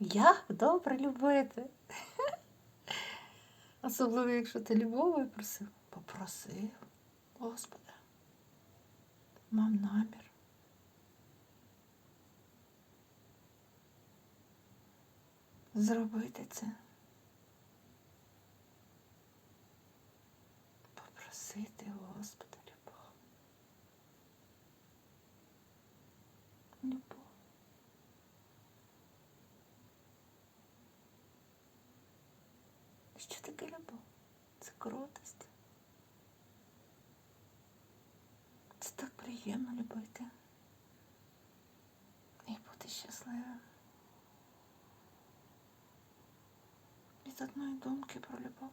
Як добре любити. Особливо, якщо ти любов'ю просив, попросив, Господи, мав намір. Зробити це. Попросити Господа любов. Любов. Що таке любов? Це крутость. Це так приємно любити. І бути щасливим. Від одної думки про любов